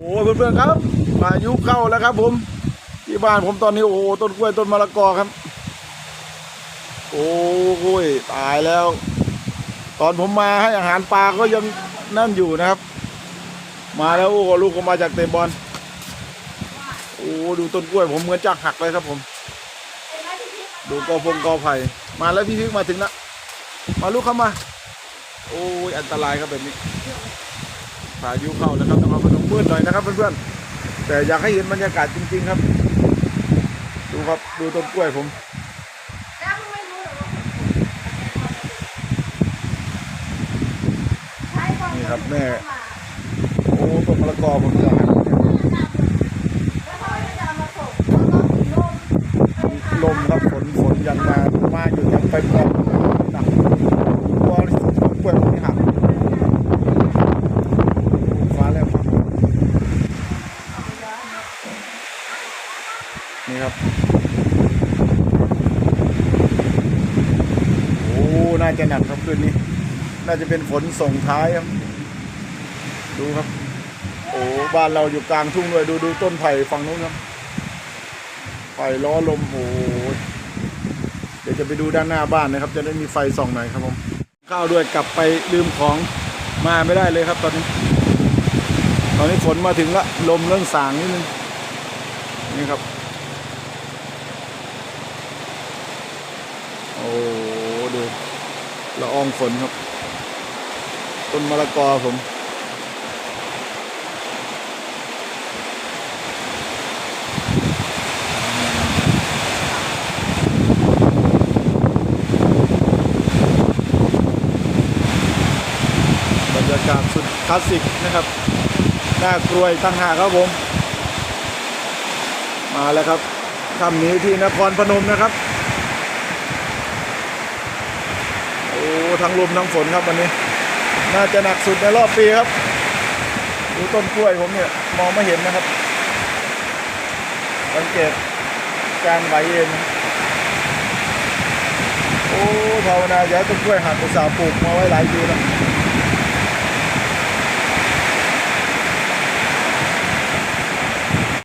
โอ้เพื่อนๆครับพายุเข้าแล้วครับ ผม ที่บ้านผมตอนนี้โอ้ต้นกล้วยต้นมะละกอครับ โอ้ยตายแล้ว ตอนผมมาให้อาหารปลาก็ยังนั่นอยู่นะครับ มาแล้วโอ้ลูกก็มาจากเตะบอลโอ้ดูต้นกล้วยผมเหมือนจะหักเลยครับผม ดูกอพงกอไผ่มาแล้วพี่พิกมาถึงแล้วมาลูกเข้ามา โอ้ยอันตรายครับแบบนี้ายุเข้าแล้วครับต้องเอาไปตรงมืดหน่อยนะครับเพื่อนๆแต่อยากให้เห็นบรรยากาศจริง ๆครับ ดูครับดูต้นกล้วยผมนี่ครับแม่โอ้ต้นมะละกอผมจะลมครับฝนฝนยังมามาอยู่ยังไปปองหนักกลัวต้นกล้วยผมที่หักฟ้าแล้วครับ นี่ครับ โอ้ น่าจะหนักครับคืนนี้ น่าจะเป็นฝนส่งท้ายครับ ดูครับ โอ้ บ้านเราอยู่กลางทุ่งเลยดูดูต้นไผ่ฝั่งนู้นครับไผ่ล้อลม โอ้เดี๋ยวจะไปดูด้านหน้าบ้านนะครับ จะได้มีไฟส่องหน่อยครับผม ข้าวด้วยกลับไปลืมของมาไม่ได้เลยครับตอนนี้ ตอนนี้ฝนมาถึงละลมเรื่องสางนิดนึงนี่ครับ โอ้ดู ละอองฝนครับ ต้นมะละกอผม บรรยากาศสุดคลาสสิกนะครับ หน้ากลวยตั้งหาครับผม มาแล้วครับค่ำนี้ที่นครพนมนะครับ โอ้ ทั้งลมทั้งฝนครับวันนี้ น่าจะหนักสุดในรอบปีครับ ดูต้นกล้วยผมเนี่ยมองไม่เห็นนะครับ สังเกตการไหวเองนโอ้ภาวนาอย่าต้นกล้วยหักอุตสาห์ปลูกมาไว้หลายปีแล้ว